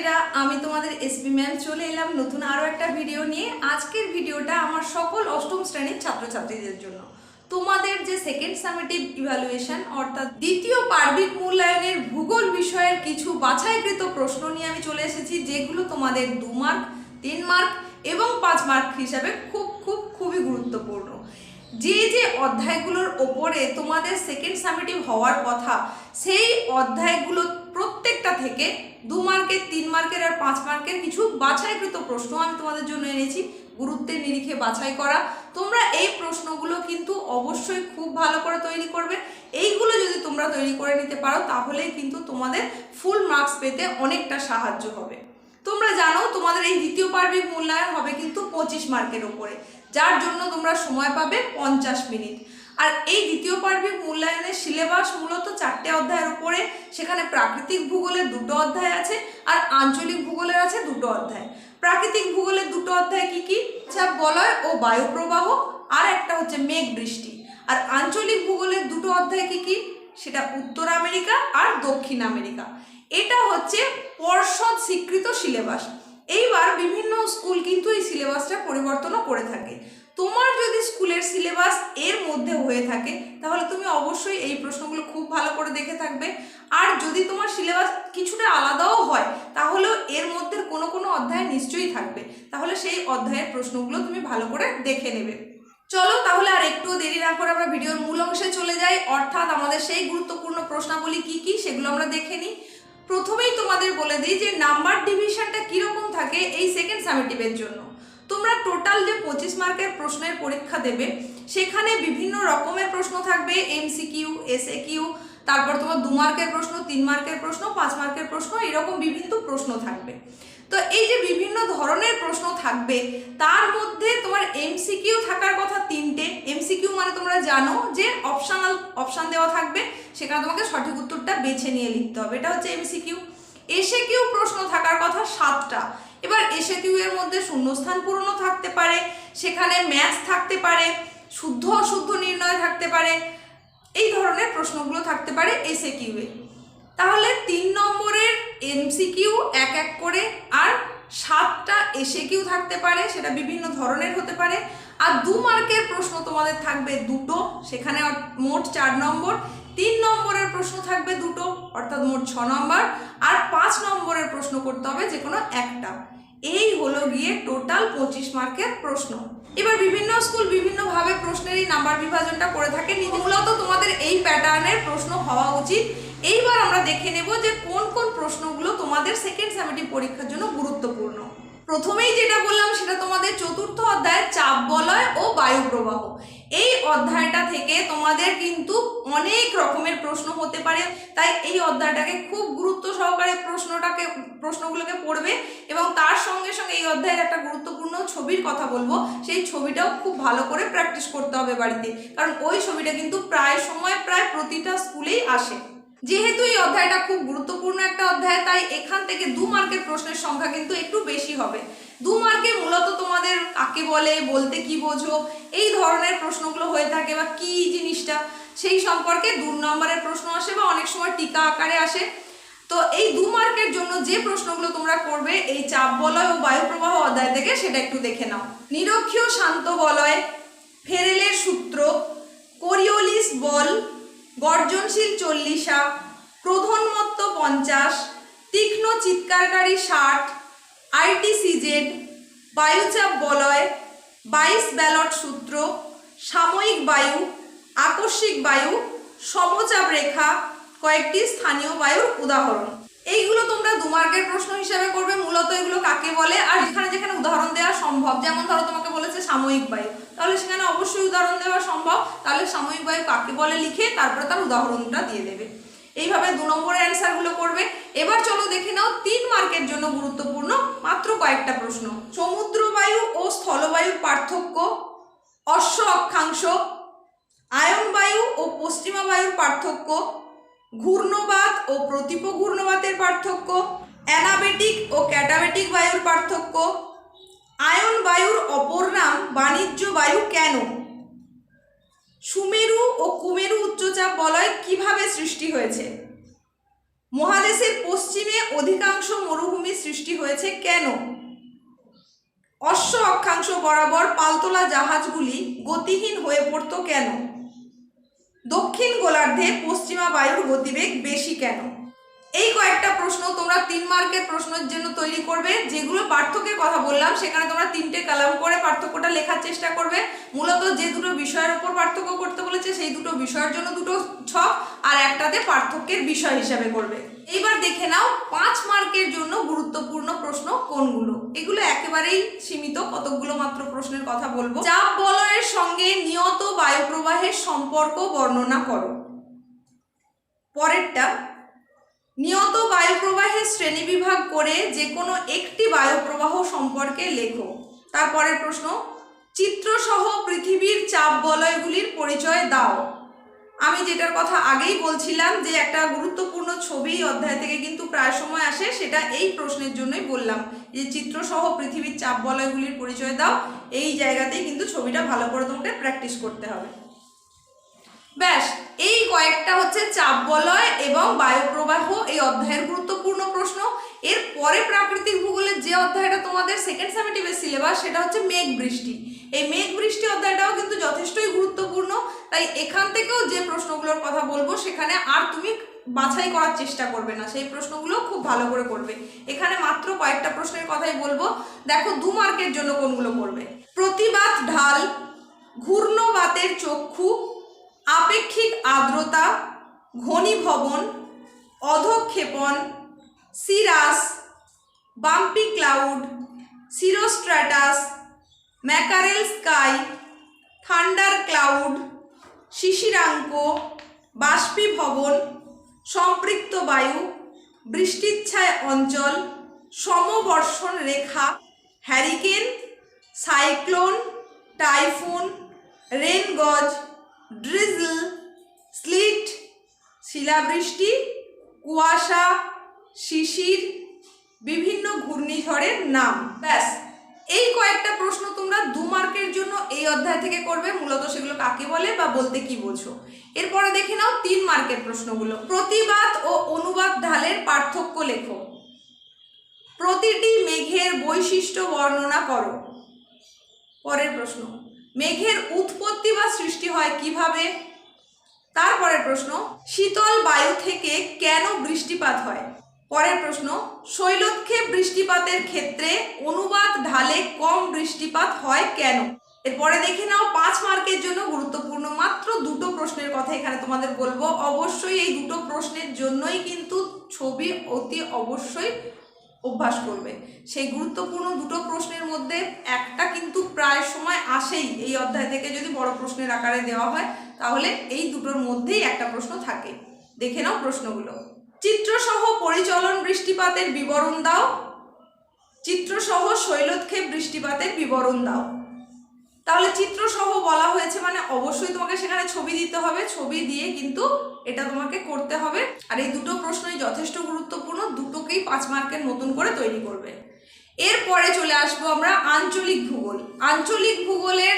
ছাত্রছাত্রীরা আমি তোমাদের এসপি ম্যাম চলে এলাম নতুন আরও একটা ভিডিও নিয়ে। আজকের ভিডিওটা আমার সকল অষ্টম শ্রেণির ছাত্রছাত্রীদের জন্য। তোমাদের যে সেকেন্ড সামেটিভ ইভ্যালুয়েশন অর্থাৎ দ্বিতীয় পার্বিক মূল্যায়নের ভূগোল বিষয়ের কিছু বাছাইকৃত প্রশ্ন নিয়ে আমি চলে এসেছি, যেগুলো তোমাদের দু মার্ক তিন মার্ক এবং পাঁচ মার্ক হিসাবে খুব খুব, খুবই গুরুত্বপূর্ণ। যে যে অধ্যায়গুলোর ওপরে তোমাদের সেকেন্ড সামেটিভ হওয়ার কথা, সেই অধ্যায়গুলো প্রত্যেকটা থেকে দু মার্কের, তিন মার্কের আর পাঁচ মার্কের কিছু বাছাইকৃত প্রশ্ন আমি তোমাদের জন্য এনেছি। গুরুত্বের নিরিখে বাছাই করা। তোমরা এই প্রশ্নগুলো কিন্তু অবশ্যই খুব ভালো করে তৈরি করবে। এইগুলো যদি তোমরা তৈরি করে নিতে পারো, তাহলেই কিন্তু তোমাদের ফুল মার্কস পেতে অনেকটা সাহায্য হবে। তোমরা জানো, তোমাদের এই দ্বিতীয় পার্বিক মূল্যায়ন হবে কিন্তু পঁচিশ মার্কের ওপরে। যার জন্য তোমরা সময় পাবে পঞ্চাশ মিনিট। আর এই দ্বিতীয় পার্বিক মূল্যায়নের সিলেবাস মূলত চারটে অধ্যায়ের উপরে, সেখানে প্রাকৃতিক ভূগোলের দুটো অধ্যায় আছে আর আঞ্চলিক ভূগোলের আছে দুটো অধ্যায়। প্রাকৃতিক ভূগোলের দুটো অধ্যায় কি কি? চাপ বলয় ও বায়ুপ্রবাহ, আর একটা হচ্ছে মেঘ বৃষ্টি। আর আঞ্চলিক ভূগোলের দুটো অধ্যায় কি কি? সেটা উত্তর আমেরিকা আর দক্ষিণ আমেরিকা। এটা হচ্ছে পর্ষদ স্বীকৃত সিলেবাস। এইবার বিভিন্ন স্কুল কিন্তু এই সিলেবাসটা পরিবর্তনও করে থাকে। তোমার যদি স্কুলের সিলেবাস এর মধ্যে হয়ে থাকে, তাহলে তুমি অবশ্যই এই প্রশ্নগুলো খুব ভালো করে দেখে থাকবে। আর যদি তোমার সিলেবাস কিছুটা আলাদাও হয়, তাহলেও এর মধ্যে কোনো কোনো অধ্যায় নিশ্চয়ই থাকবে। তাহলে সেই অধ্যায়ের প্রশ্নগুলো তুমি ভালো করে দেখে নেবে। চলো তাহলে আর একটু দেরি না করে আমরা ভিডিওর মূল অংশে চলে যাই। অর্থাৎ আমাদের সেই গুরুত্বপূর্ণ প্রশ্নাবলী কি কি সেগুলো আমরা দেখে নিই। প্রথমেই তোমাদের বলে দিই যে নাম্বার ডিভিশনটা কীরকম থাকে এই সেকেন্ড সামেটিভের জন্য। তোমরা টোটাল যে পঁচিশ মার্কের প্রশ্নের পরীক্ষা দেবে, সেখানে বিভিন্ন রকমের প্রশ্ন থাকবে এমসিকিউ এসএ কিউ তারপর তোমার দু মার্কের প্রশ্ন, তিন মার্কের প্রশ্ন, পাঁচ মার্কের প্রশ্ন, এরকম বিভিন্ন প্রশ্ন থাকবে। তো এই যে বিভিন্ন ধরনের প্রশ্ন থাকবে, তার মধ্যে তোমার এমসিকিউ থাকার কথা তিনটে। এমসিকিউ মানে তোমরা জানো যে অপশনাল অপশান দেওয়া থাকবে, সেখানে তোমাকে সঠিক উত্তরটা বেছে নিয়ে লিখতে হবে। এটা হচ্ছে এমসিকিউ এসে কিউ প্রশ্ন থাকার কথা সাতটা। এবার এসে কিউ এর মধ্যে শূন্যস্থান পূরণও থাকতে পারে, সেখানে ম্যাথ থাকতে পারে, শুদ্ধ অশুদ্ধ নির্ণয় থাকতে পারে, এই ধরনের প্রশ্নগুলো থাকতে পারে এসে কিউয়ে তাহলে তিন নম্বরের এমসিকিউ এক এক করে, আর সাতটা এসে কিউ থাকতে পারে, সেটা বিভিন্ন ধরনের হতে পারে। আর দু মার্কের প্রশ্ন তোমাদের থাকবে দুটো, সেখানে মোট চার নম্বর। তিন নম্বরের প্রশ্ন থাকবে দুটো, অর্থাৎ মোট ছ নম্বর, আর পাঁচ নম্বরের প্রশ্ন করতে হবে যে কোনো একটা। এই হলো গিয়ে টোটাল পঁচিশ মার্কের প্রশ্ন। এবার বিভিন্ন স্কুল বিভিন্নভাবে প্রশ্নের এই নাম্বার বিভাজনটা করে থাকে। মূলত তোমাদের এই প্যাটার্নের প্রশ্ন হওয়া উচিত। এইবার আমরা দেখে নেব যে কোন কোন প্রশ্নগুলো তোমাদের সেকেন্ড সামেটিভ পরীক্ষার জন্য গুরুত্বপূর্ণ। প্রথমেই যেটা বললাম সেটা তোমাদের চতুর্থ অধ্যায় চাপ বলয় ও বায়ু প্রবাহ। এই অধ্যায়টা থেকে তোমাদের কিন্তু অনেক রকমের প্রশ্ন হতে পারে, তাই এই অধ্যায়টাকে খুব গুরুত্ব সহকারে প্রশ্নটাকে, প্রশ্নগুলোকে পড়বে এবং তার সঙ্গে সঙ্গে এই অধ্যায়ের একটা গুরুত্বপূর্ণ ছবির কথা বলব। সেই ছবিটাও খুব ভালো করে প্র্যাকটিস করতে হবে বাড়িতে, কারণ ওই ছবিটা কিন্তু প্রায় সময় প্রায় প্রতিটা স্কুলেই আসে। যেহেতু এই অধ্যায়টা খুব গুরুত্বপূর্ণ একটা অধ্যায়, তাই এখান থেকে দু মার্কের প্রশ্নের সংখ্যা কিন্তু একটু বেশি হবে। দু মার্কে মূলত তোমাদের কাকে বলে, বলতে কি বোঝো, এই ধরনের প্রশ্নগুলো হয়ে থাকে বা কি জিনিসটা, সেই সম্পর্কে দু নম্বরের প্রশ্ন আসে বা অনেক সময় টিকা আকারে আসে। তো এই দু মার্কের জন্য যে প্রশ্নগুলো তোমরা করবে, এই চাপ বলয় ও বায়ুপ্রবাহ অধ্যায় থেকে সেটা একটু দেখে নাও। নিরক্ষীয় শান্ত বলয়, ফেরেলের সূত্র, কোরিওলিস বল গর্জনশীল চল্লিশা প্রধানমত্ত পঞ্চাশ, তীক্ষ্ণ চিৎকারকারী ষাট আইটিসিজেড বায়ুচাপ বলয়, বাইশ ব্যালট সূত্র, সাময়িক বায়ু, আকস্মিক বায়ু, সমচাপ রেখা, কয়েকটি স্থানীয় বায়ুর উদাহরণ। এইগুলো তোমরা দু মার্কের প্রশ্ন হিসাবে করবে, মূলত এগুলো কাকে বলে? আর যেখানে যেখানে উদাহরণ দেওয়া সম্ভব, যেমন ধরো তোমাকে বলেছে সাময়িক বায়ু। তাহলে সেখানে অবশ্যই উদাহরণ দেওয়া সম্ভব। তাহলে সাময়িক বায়ু কাকে বলে লিখে তারপরে তার উদাহরণটা দিয়ে দেবে। এইভাবে দু নম্বরের অ্যান্সারগুলো করবে। এবার চলো দেখে নাও তিন মার্কের জন্য গুরুত্বপূর্ণ মাত্র কয়েকটা প্রশ্ন। সমুদ্র বায়ু ও স্থলবায়ুর পার্থক্য, অশ্ব অক্ষাংশ আয়ন বায়ু ও পশ্চিমা বায়ুর পার্থক্য, ঘূর্ণবাত ও প্রতিপ ঘূর্ণবাতের পার্থক্য, অ্যানাবেটিক ও ক্যাটাবেটিক বায়ুর পার্থক্য আয়ন বায়ুর অপর নাম বাণিজ্য বায়ু কেন? সুমেরু ও কুমেরু উচ্চচাপ বলয় কীভাবে সৃষ্টি হয়েছে? মহাদেশের পশ্চিমে অধিকাংশ মরুভূমি সৃষ্টি হয়েছে কেন? অশ্ব অক্ষাংশ বরাবর পালতোলা জাহাজগুলি গতিহীন হয়ে পড়ত কেন? দক্ষিণ গোলার্ধে পশ্চিমা বায়ুর গতিবেগ বেশি কেন? এই কয়েকটা প্রশ্ন তোমরা তিন মার্কের প্রশ্নের জন্য তৈরি করবে, যেগুলো পার্থক্যের কথা বললাম, সেখানে তোমরা তিনটে কালাম করে পার্থক্যটা লেখার চেষ্টা করবে। মূলত যে দুটো বিষয়ের উপর পার্থক্য করতে বলেছে, সেই দুটো বিষয়ের জন্য দুটো ছক, আর একটাতে পার্থক্যের বিষয় হিসাবে করবে। এইবার দেখে নাও পাঁচ মার্কের জন্য গুরুত্বপূর্ণ প্রশ্ন কোনগুলো। এগুলো একেবারেই সীমিত, কতকগুলো মাত্র প্রশ্নের কথা বলব। চাপ বলয়ের সঙ্গে নিয়ত বায়ুপ্রবাহের সম্পর্ক বর্ণনা করো। পরেরটা নিয়ত বায়ুপ্রবাহের শ্রেণীবিভাগ করে যে কোনো একটি বায়ুপ্রবাহ সম্পর্কে লেখো। তারপরের প্রশ্ন, চিত্রসহ পৃথিবীর চাপ বলয়গুলির পরিচয় দাও। আমি যেটার কথা আগেই বলছিলাম যে একটা গুরুত্বপূর্ণ ছবি অধ্যায় থেকে কিন্তু প্রায় সময় আসে, সেটা এই প্রশ্নের জন্যই বললাম যে চিত্রসহ পৃথিবীর চাপ বলয়গুলির পরিচয় দাও। এই জায়গাতেই কিন্তু ছবিটা ভালো করে তোমাকে প্র্যাকটিস করতে হবে। ব্যাস, এই কয়েকটা হচ্ছে চাপ বলয় এবং বায়ুপ্রবাহ, এই অধ্যায়ের গুরুত্বপূর্ণ প্রশ্ন। এর পরে প্রাকৃতিক ভূগোলের যে অধ্যায়টা তোমাদের সেকেন্ড সেমিটিভের সিলেবাস সেটা হচ্ছে মেঘ বৃষ্টি। এই মেঘ বৃষ্টি অধ্যায়টাও কিন্তু যথেষ্টই গুরুত্বপূর্ণ। তাই এখান থেকেও যে প্রশ্নগুলোর কথা বলব, সেখানে আর তুমি বাছাই করার চেষ্টা করবে না। সেই প্রশ্নগুলো খুব ভালো করে করবে। এখানে মাত্র কয়েকটা প্রশ্নের কথাই বলব। দেখো, দু মার্কের জন্য কোনগুলো করবে? প্রতিবাদ ঢাল, ঘূর্ণবাতের চক্ষু আপেক্ষিক আর্দ্রতা, ঘনীভবন, অধক্ষেপণ, cirrus, bumpy cloud cirrostratus mackerel sky, thunder cloud, শিশিরাঙ্ক, বাষ্পীভবন, সম্পৃক্ত বায়ু, বৃষ্টিচ্ছায় অঞ্চল, সমবর্ষণ রেখা, hurricane, cyclone, typhoon rain gauge শিলাবৃষ্টি, কুয়াশা, শিশির, বিভিন্ন ঘূর্ণিঝড়ের নাম। ব্যাস, এই কয়েকটা প্রশ্ন তোমরা দু মার্কের জন্য এই অধ্যায় থেকে করবে। মূলত সেগুলো কাকে বলে বা বলতে কি বোঝো? এরপরে দেখে নাও তিন মার্কের প্রশ্নগুলো। প্রতিবাদ ও অনুবাদ ঢালের পার্থক্য লেখো। প্রতিটি মেঘের বৈশিষ্ট্য বর্ণনা করো। পরের প্রশ্ন, মেঘের উৎপত্তি বা সৃষ্টি হয় কীভাবে? তারপরের প্রশ্ন, শীতল বায়ু থেকে কেন বৃষ্টিপাত হয়? পরের প্রশ্ন শৈলক্ষেপ বৃষ্টিপাতের ক্ষেত্রে অনুবাদ ঢালে কম বৃষ্টিপাত হয় কেন? এরপরে দেখে নাও, পাঁচ মার্কের জন্য গুরুত্বপূর্ণ। মাত্র দুটো প্রশ্নের কথা এখানে তোমাদের বলব। অবশ্যই এই দুটো প্রশ্নের জন্যই কিন্তু ছবি অতি অবশ্যই অভ্যাস করবে। সেই গুরুত্বপূর্ণ দুটো প্রশ্নের মধ্যে একটা কিন্তু প্রায় সময় আসেই এই অধ্যায় থেকে যদি বড় প্রশ্নের আকারে দেওয়া হয়, তাহলে এই দুটোর মধ্যেই একটা প্রশ্ন থাকে। দেখে নাও প্রশ্নগুলো। চিত্রসহ পরিচলন বৃষ্টিপাতের বিবরণ দাও। চিত্রসহ শৈলক্ষেপ বৃষ্টিপাতের বিবরণ দাও। তাহলে চিত্রসহ বলা হয়েছে মানে অবশ্যই তোমাকে সেখানে ছবি দিতে হবে, ছবি দিয়ে কিন্তু এটা তোমাকে করতে হবে। আর এই দুটো প্রশ্নই যথেষ্ট গুরুত্বপূর্ণ, দুটোকেই পাঁচ মার্কের নতুন করে তৈরি করবে। এরপরে চলে আসব আমরা আঞ্চলিক ভূগোল। আঞ্চলিক ভূগোলের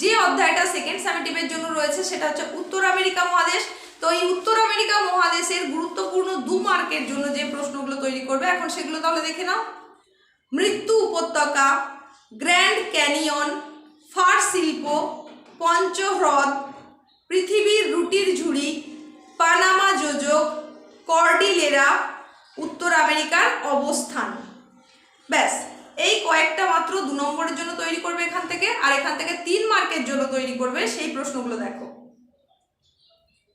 যে অধ্যায়টা সেকেন্ড সেমিটিভের জন্য রয়েছে, সেটা হচ্ছে উত্তর আমেরিকা মহাদেশ। তো এই উত্তর আমেরিকা মহাদেশের গুরুত্বপূর্ণ দু মার্কের জন্য যে প্রশ্নগুলো তৈরি করবে, এখন সেগুলো তাহলে দেখে নাও। মৃত্যু উপত্যকা, গ্র্যান্ড ক্যানিয়ন ফার শিল্প পঞ্চহ্রদ, পৃথিবীর রুটির ঝুড়ি, পানামা যোজক, কর্ডিলেরা, উত্তর আমেরিকার অবস্থান। ব্যাস, এই কয়েকটা মাত্র দু নম্বরের জন্য তৈরি করবে এখান থেকে, আর এখান থেকে তিন মার্কের জন্য তৈরি করবে সেই প্রশ্নগুলো দেখো।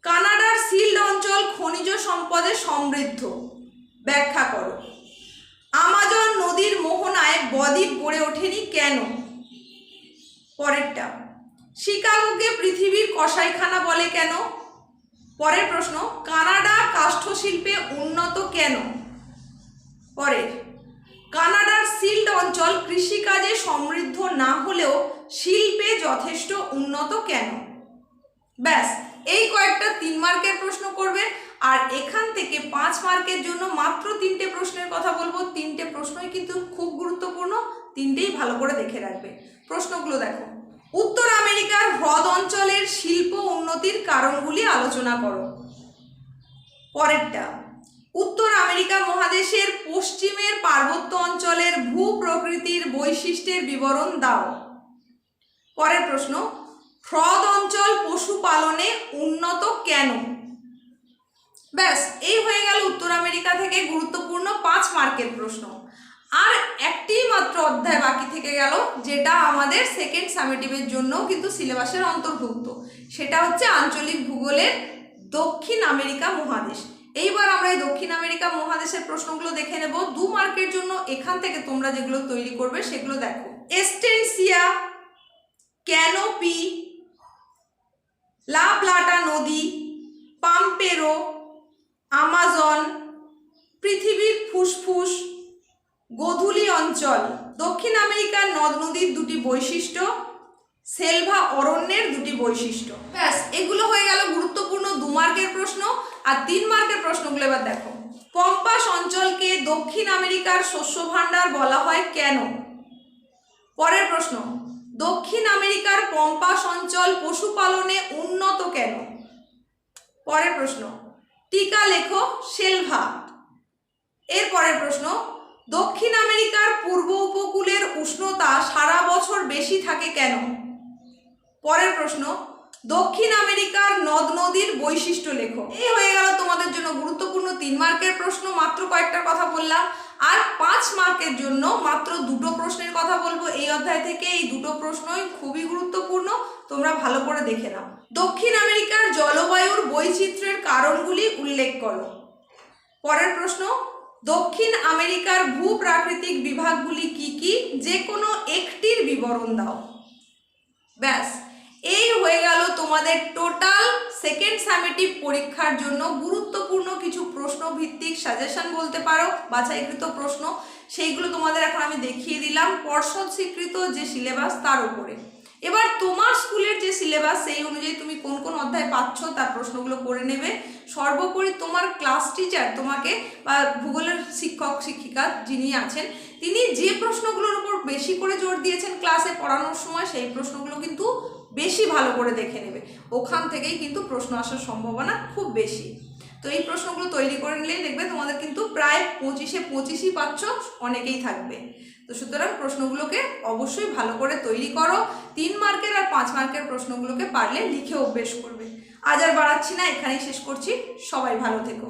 কানাডার সিল্ড অঞ্চল খনিজ সম্পদে সমৃদ্ধ। ব্যাখ্যা করো। আমাজন নদীর মোহনায় বদ্বীপ গড়ে ওঠেনি কেন? পরেরটা। শিকাগোকে পৃথিবীর কসাইখানা বলে কেন? পরের প্রশ্ন, কানাডা কাষ্ঠশিল্পে উন্নত কেন? পরের, কানাডার সিল্ড অঞ্চল কৃষিকাজে সমৃদ্ধ না হলেও শিল্পে যথেষ্ট উন্নত কেন? ব্যাস, এই কয়েকটা তিন মার্কের প্রশ্ন করবে, আর এখান থেকে পাঁচ মার্কের জন্য মাত্র তিনটে প্রশ্নের কথা বলব। তিনটে প্রশ্নই কিন্তু খুব গুরুত্বপূর্ণ, তিনটেই ভালো করে দেখে রাখবে। প্রশ্নগুলো দেখো। উত্তর আমেরিকার হ্রদ অঞ্চলের শিল্প উন্নতির কারণগুলি আলোচনা করো। পরেরটা, উত্তর আমেরিকা মহাদেশের পশ্চিমের পার্বত্য অঞ্চলের ভূ প্রকৃতির বৈশিষ্ট্যের বিবরণ দাও। পরের প্রশ্ন, হ্রদ অঞ্চল পশুপালনে উন্নত কেন? ব্যাস, এই হয়ে গেল উত্তর আমেরিকা থেকে গুরুত্বপূর্ণ পাঁচ মার্কের প্রশ্ন। আর একটি মাত্র অধ্যায় বাকি থেকে গেল, যেটা আমাদের সেকেন্ড সামেটিভের জন্য কিন্তু সিলেবাসের অন্তর্ভুক্ত। সেটা হচ্ছে আঞ্চলিক ভূগোলের দক্ষিণ আমেরিকা মহাদেশ। এইবার আমরা এই দক্ষিণ আমেরিকা মহাদেশের প্রশ্নগুলো দেখে নেব। দু মার্কের জন্য এখান থেকে তোমরা যেগুলো তৈরি করবে সেগুলো দেখো। এস্টেনসিয়া ক্যানোপি লা প্লাটা নদী পাম্পেরো আমাজন পৃথিবীর ফুসফুস গোধূলি অঞ্চল। দক্ষিণ আমেরিকার নদ নদীর দুটি বৈশিষ্ট্য, সেলভা অরণ্যের দুটি বৈশিষ্ট্য। ব্যাস, এগুলো হয়ে গেল গুরুত্বপূর্ণ দু মার্কের প্রশ্ন আর তিন মার্কের প্রশ্নগুলো এবার দেখো। পম্পাস অঞ্চলকে দক্ষিণ আমেরিকার শস্য ভাণ্ডার বলা হয় কেন? পরের প্রশ্ন, দক্ষিণ আমেরিকার পম্পাস অঞ্চল পশুপালনে উন্নত কেন? পরের প্রশ্ন, টিকা লেখো সেলভা। এর পরের প্রশ্ন দক্ষিণ আমেরিকার পূর্ব উপকূলের উষ্ণতা সারা বছর বেশি থাকে কেন? পরের প্রশ্ন, দক্ষিণ আমেরিকার নদ নদীর বৈশিষ্ট্য লেখো। এই হয়ে গেল তোমাদের জন্য গুরুত্বপূর্ণ তিন মার্কের প্রশ্ন, মাত্র কয়েকটার কথা বললাম। আর পাঁচ মার্কের জন্য মাত্র দুটো প্রশ্নের কথা বলব এই অধ্যায় থেকে। এই দুটো প্রশ্নই খুবই গুরুত্বপূর্ণ, তোমরা ভালো করে দেখে নাও। দক্ষিণ আমেরিকার জলবায়ুর বৈচিত্র্যের কারণগুলি উল্লেখ করো। পরের প্রশ্ন দক্ষিণ আমেরিকার ভূপ্রাকৃতিক বিভাগগুলি কি কি? যে কোনো একটির বিবরণ দাও। ব্যাস, এই হয়ে গেল তোমাদের টোটাল সেকেন্ড সামেটিভ পরীক্ষার জন্য গুরুত্বপূর্ণ কিছু প্রশ্ন ভিত্তিক সাজেশন বলতে পারো, বাছাইকৃত প্রশ্ন। সেইগুলো তোমাদের এখন আমি দেখিয়ে দিলাম। পর্ষদ স্বীকৃত যে সিলেবাস তার উপরে। এবার তোমার স্কুলের যে সিলেবাস সেই অনুযায়ী তুমি কোন কোন অধ্যায় পাচ্ছ, তার প্রশ্নগুলো করে নেবে। সর্বোপরি তোমার ক্লাস টিচার তোমাকে, বা ভূগোলের শিক্ষক, শিক্ষিকা যিনি আছেন, তিনি যে প্রশ্নগুলোর উপর বেশি করে জোর দিয়েছেন ক্লাসে পড়ানোর সময়, সেই প্রশ্নগুলো কিন্তু বেশি ভালো করে দেখে নেবে। ওখান থেকেই কিন্তু প্রশ্ন আসার সম্ভাবনা খুব বেশি। তো এই প্রশ্নগুলো তৈরি করে নিলেই দেখবে তোমাদের কিন্তু প্রায় পঁচিশে পঁচিশই পাচ্ছ, অনেকেই থাকবে। তো সুতরাং প্রশ্নগুলোকে অবশ্যই ভালো করে তৈরি করো। তিন মার্কের আর পাঁচ মার্কের প্রশ্নগুলোকে পারলে লিখে অভ্যেস করবে। আজ আর বাড়াচ্ছি না, এখানেই শেষ করছি। সবাই ভালো থেকো।